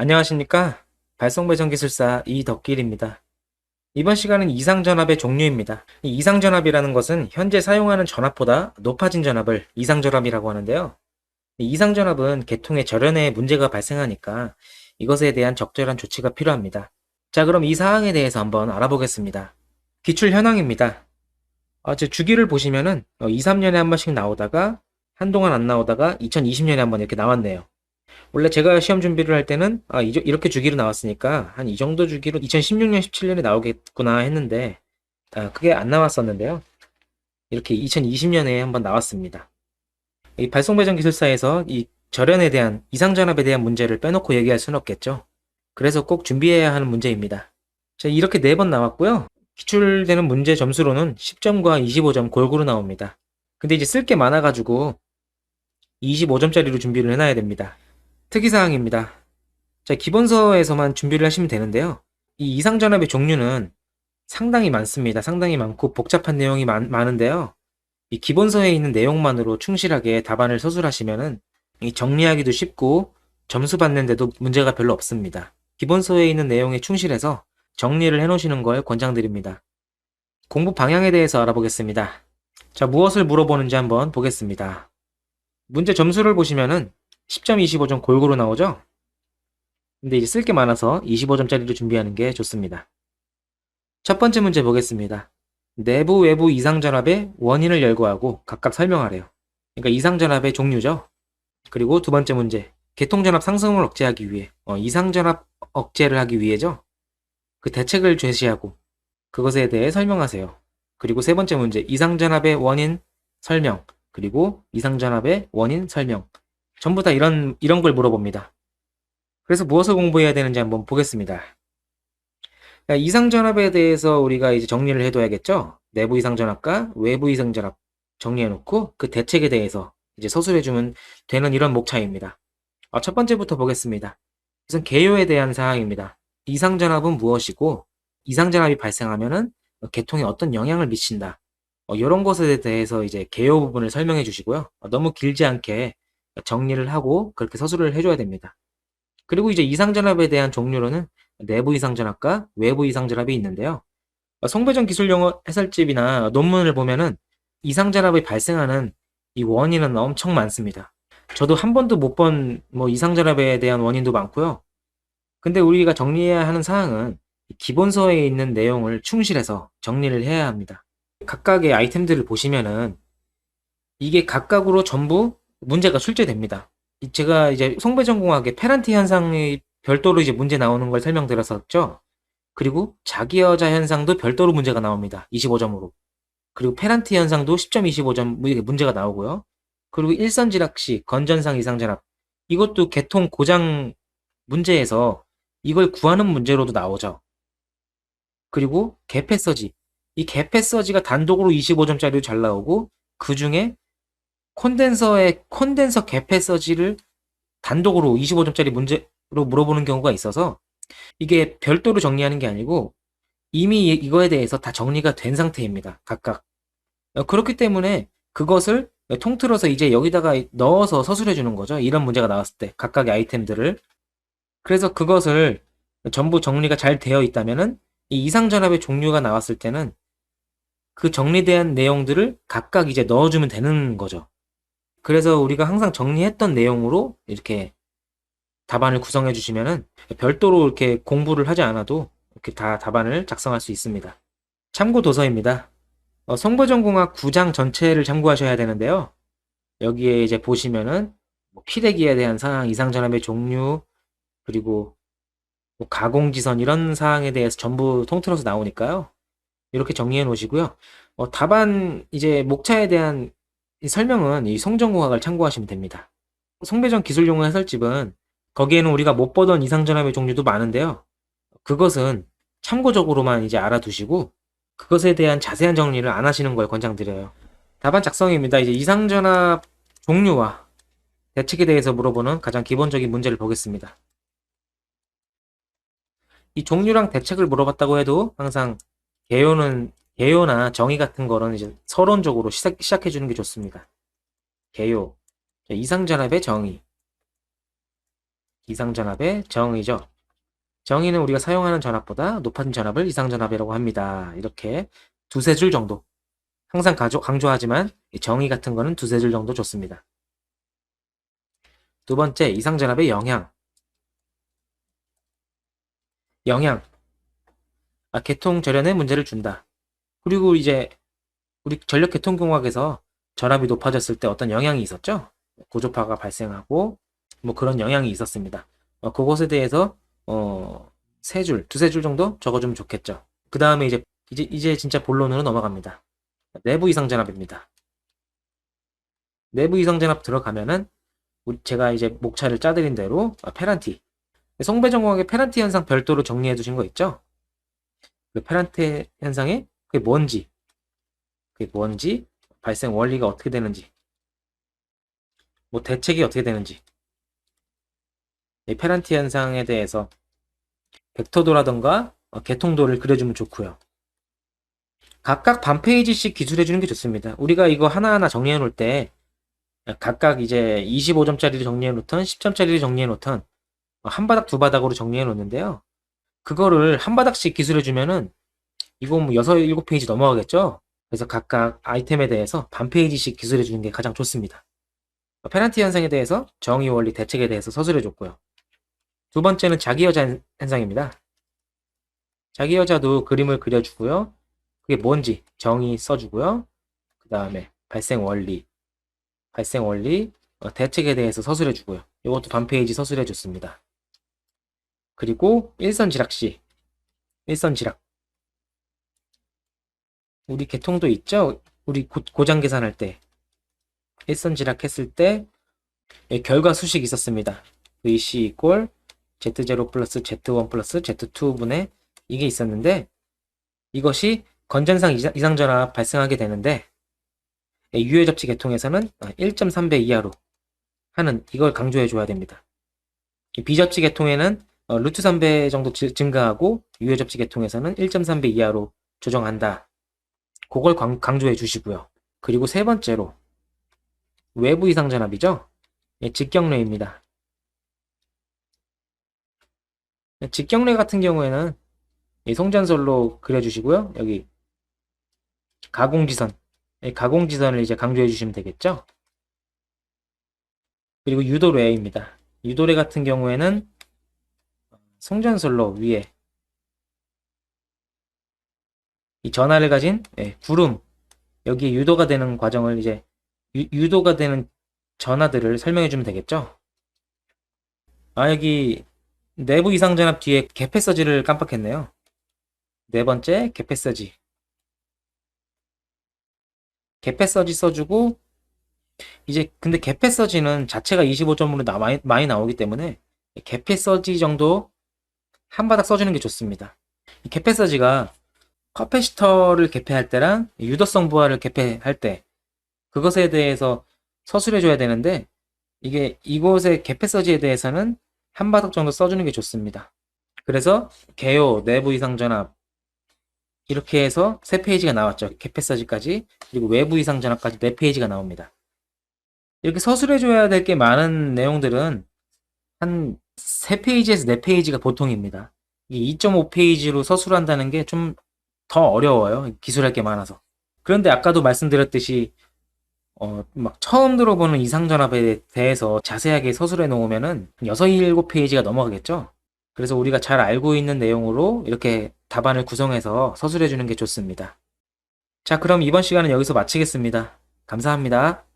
안녕하십니까? 발송배전기술사 이덕길입니다. 이번 시간은 이상전압의 종류입니다. 이 이상전압이라는 것은 현재 사용하는 전압보다 높아진 전압을 이상전압이라고 하는데요. 이 이상전압은 계통의 절연에 문제가 발생하니까 이것에 대한 적절한 조치가 필요합니다. 자, 그럼 이 사항에 대해서 한번 알아보겠습니다. 기출 현황입니다. 어, 제 주기를 보시면은 2, 3년에 한 번씩 나오다가 한동안 안 나오다가 2020년에 한 번 이렇게 나왔네요. 원래 제가 시험 준비를 할 때는 아, 이, 이렇게 주기로 나왔으니까 한 이 정도 주기로 2016년, 17년에 나오겠구나 했는데 아, 그게 안 나왔었는데요. 이렇게 2020년에 한번 나왔습니다. 이 발송배전 기술사에서 이 절연에 대한 이상 전압에 대한 문제를 빼놓고 얘기할 수는 없겠죠. 그래서 꼭 준비해야 하는 문제입니다. 자, 이렇게 네 번 나왔고요. 기출되는 문제 점수로는 10점과 25점 골고루 나옵니다. 근데 이제 쓸 게 많아가지고 25점짜리로 준비를 해놔야 됩니다. 특이사항입니다. 자, 기본서에서만 준비를 하시면 되는데요. 이 이상전압의 종류는 상당히 많습니다. 상당히 많고 복잡한 내용이 많, 많은데요. 이 기본서에 있는 내용만으로 충실하게 답안을 서술하시면은 이 정리하기도 쉽고 점수 받는데도 문제가 별로 없습니다. 기본서에 있는 내용에 충실해서 정리를 해놓으시는 걸 권장드립니다. 공부 방향에 대해서 알아보겠습니다. 자, 무엇을 물어보는지 한번 보겠습니다. 문제 점수를 보시면은 10점, 25점 골고루 나오죠? 근데 이제 쓸 게 많아서 25점짜리로 준비하는 게 좋습니다. 첫 번째 문제 보겠습니다. 내부, 외부 이상전압의 원인을 열거하고 각각 설명하래요. 그러니까 이상전압의 종류죠. 그리고 두 번째 문제. 개통전압 상승을 억제하기 위해, 어, 이상전압 억제를 하기 위해죠. 그 대책을 제시하고 그것에 대해 설명하세요. 그리고 세 번째 문제. 이상전압의 원인 설명. 그리고 이상전압의 원인 설명. 전부 다 이런, 이런 걸 물어봅니다. 그래서 무엇을 공부해야 되는지 한번 보겠습니다. 이상전압에 대해서 우리가 이제 정리를 해둬야겠죠? 내부 이상전압과 외부 이상전압 정리해놓고 그 대책에 대해서 이제 서술해주면 되는 이런 목차입니다. 아, 첫 번째부터 보겠습니다. 우선 개요에 대한 사항입니다. 이상전압은 무엇이고 이상전압이 발생하면은 계통에 어떤 영향을 미친다. 어, 이런 것에 대해서 이제 개요 부분을 설명해 주시고요. 어, 너무 길지 않게 정리를 하고 그렇게 서술을 해줘야 됩니다. 그리고 이제 이상전압에 대한 종류로는 내부 이상전압과 외부 이상전압이 있는데요. 송배전 기술용어 해설집이나 논문을 보면은 이상전압이 발생하는 이 원인은 엄청 많습니다. 저도 한 번도 못 본 뭐 이상전압에 대한 원인도 많고요. 근데 우리가 정리해야 하는 사항은 기본서에 있는 내용을 충실해서 정리를 해야 합니다. 각각의 아이템들을 보시면은 이게 각각으로 전부 문제가 출제됩니다. 제가 이제 송배전공학의 페란티 현상이 별도로 이제 문제 나오는 걸 설명드렸었죠. 그리고 자기여자 현상도 별도로 문제가 나옵니다. 25점으로. 그리고 페란티 현상도 10점 25점 문제가 나오고요. 그리고 일선지락시, 건전상 이상전압 이것도 개통 고장 문제에서 이걸 구하는 문제로도 나오죠. 그리고 개패서지 이 개패서지가 단독으로 25점짜리로 잘 나오고 그 중에 콘덴서의 콘덴서 개패서지를 단독으로 25점짜리 문제로 물어보는 경우가 있어서 이게 별도로 정리하는 게 아니고 이미 이거에 대해서 다 정리가 된 상태입니다. 각각. 어, 그렇기 때문에 그것을 통틀어서 이제 여기다가 넣어서 서술해 주는 거죠. 이런 문제가 나왔을 때 각각의 아이템들을 그래서 그것을 전부 정리가 잘 되어 있다면은 이 이상전압의 종류가 나왔을 때는 그 정리된 내용들을 각각 이제 넣어주면 되는 거죠. 그래서 우리가 항상 정리했던 내용으로 이렇게 답안을 구성해 주시면은 별도로 이렇게 공부를 하지 않아도 이렇게 다 답안을 작성할 수 있습니다. 참고 도서입니다. 어, 성보전공학 9장 전체를 참고하셔야 되는데요. 여기에 이제 보시면은 뭐 피대기에 대한 사항, 이상전압의 종류, 그리고 뭐 가공지선 이런 사항에 대해서 전부 통틀어서 나오니까요. 이렇게 정리해 놓으시고요. 어, 답안 이제 목차에 대한 이 설명은 이 성전공학을 참고하시면 됩니다. 송배전 기술용어 해설집은 거기에는 우리가 못 보던 이상전압의 종류도 많은데요. 그것은 참고적으로만 이제 알아두시고 그것에 대한 자세한 정리를 안 하시는 걸 권장드려요. 답안 작성입니다. 이제 이상전압 종류와 대책에 대해서 물어보는 가장 기본적인 문제를 보겠습니다. 이 종류랑 대책을 물어봤다고 해도 항상 개요는 개요나 정의 같은 거는 이제 서론적으로 시작, 시작 해 주는 게 좋습니다. 개요. 이상전압의 정의. 이상전압의 정의죠. 정의는 우리가 사용하는 전압보다 높은 전압을 이상전압이라고 합니다. 이렇게 두세 줄 정도. 항상 강조하지만 이 정의 같은 거는 두세 줄 정도 좋습니다. 두 번째, 이상전압의 영향. 영향. 아, 개통 절연에 문제를 준다. 그리고 이제 우리 전력 개통공학에서 전압이 높아졌을 때 어떤 영향이 있었죠? 고조파가 발생하고 뭐 그런 영향이 있었습니다. 어, 그것에 대해서 어, 세 줄, 두세 줄 정도 적어주면 좋겠죠. 그 다음에 이제, 이제, 이제 진짜 본론으로 넘어갑니다. 내부 이상 전압입니다. 내부 이상 전압 들어가면은 우리- 제가 이제 목차를 짜드린 대로 아, 페란티. 송배전공학의 페란티 현상 별도로 정리해 두신 거 있죠? 그 페란티 현상이 그게 뭔지, 그게 뭔지, 발생 원리가 어떻게 되는지, 뭐 대책이 어떻게 되는지, 이 페란티 현상에 대해서 벡터도라던가 어, 개통도를 그려주면 좋고요. 각각 반 페이지씩 기술해 주는 게 좋습니다. 우리가 이거 하나하나 정리해 놓을 때 각각 이제 25점짜리를 정리해 놓던 10점짜리를 정리해 놓던 한 바닥 두 바닥으로 정리해 놓는데요. 그거를 한 바닥씩 기술해 주면은 이거 뭐 6, 7페이지 넘어가겠죠? 그래서 각각 아이템에 대해서 반 페이지씩 기술해 주는 게 가장 좋습니다. 페란티 현상에 대해서 정의 원리 대책에 대해서 서술해 줬고요. 두 번째는 자기 여자 현상입니다. 자기 여자도 그림을 그려주고요. 그게 뭔지 정의 써주고요. 그 다음에 발생 원리, 발생 원리, 어, 대책에 대해서 서술해 주고요. 이것도 반 페이지 서술해 줬습니다. 그리고 일선 지락 시, 일선 지락. 우리 개통도 있죠? 우리 고, 고장 계산할 때 일선 지락 했을 때 예, 결과 수식이 있었습니다. VC 이꼴 Z0 플러스 Z1 플러스 Z2분의 이게 있었는데 이것이 건전상 이상- 이상전압 발생하게 되는데 예, 유해 접지 계통에서는 1.3배 이하로 하는 이걸 강조해 줘야 됩니다. 이 비접지 계통에는 어, 루트 3배 정도 지- 증가하고 유해 접지 계통에서는 1.3배 이하로 조정한다. 그걸 강, 강조해 주시고요. 그리고 세 번째로 외부 이상 전압이죠. 예, 직경례입니다. 예, 직경례 같은 경우에는 이 송전솔로 그려주시고요. 여기 가공지선, 이 가공지선을 이제 강조해 주시면 되겠죠. 그리고 유도례입니다. 유도례 같은 경우에는 송전솔로 위에 이 전하를 가진 예, 구름 여기에 유도가 되는 과정을 이제 유, 도가 되는 전하들을 설명해 주면 되겠죠. 아 여기 내부 이상 전압 뒤에 개패서지를 깜빡했네요. 네 번째 개패서지 개패서지 써주고 이제 근데 개패서지는 자체가 25점으로 나, 많이, 많이 나오기 때문에 개패서지 정도 한 바닥 써주는 게 좋습니다. 이 개패서지가 커패시터를 개폐할 때랑 유도성 부하를 개폐할 때 그것에 대해서 서술해 줘야 되는데 이게 이곳의 개폐서지에 대해서는 한 바닥 정도 써주는 게 좋습니다. 그래서 개요, 내부 이상 전압 이렇게 해서 세 페이지가 나왔죠. 개폐서지까지 그리고 외부 이상 전압까지 네 페이지가 나옵니다. 이렇게 서술해 줘야 될 게 많은 내용들은 한세 페이지에서 네 페이지가 보통입니다. 이 2.5페이지로 서술한다는 게 좀 더 어려워요. 기술할 게 많아서. 그런데 아까도 말씀드렸듯이 어, 막 처음 들어보는 이상전압에 대해서 자세하게 서술해 놓으면은 6, 7페이지가 넘어가겠죠? 그래서 우리가 잘 알고 있는 내용으로 이렇게 답안을 구성해서 서술해 주는 게 좋습니다. 자, 그럼 이번 시간은 여기서 마치겠습니다. 감사합니다.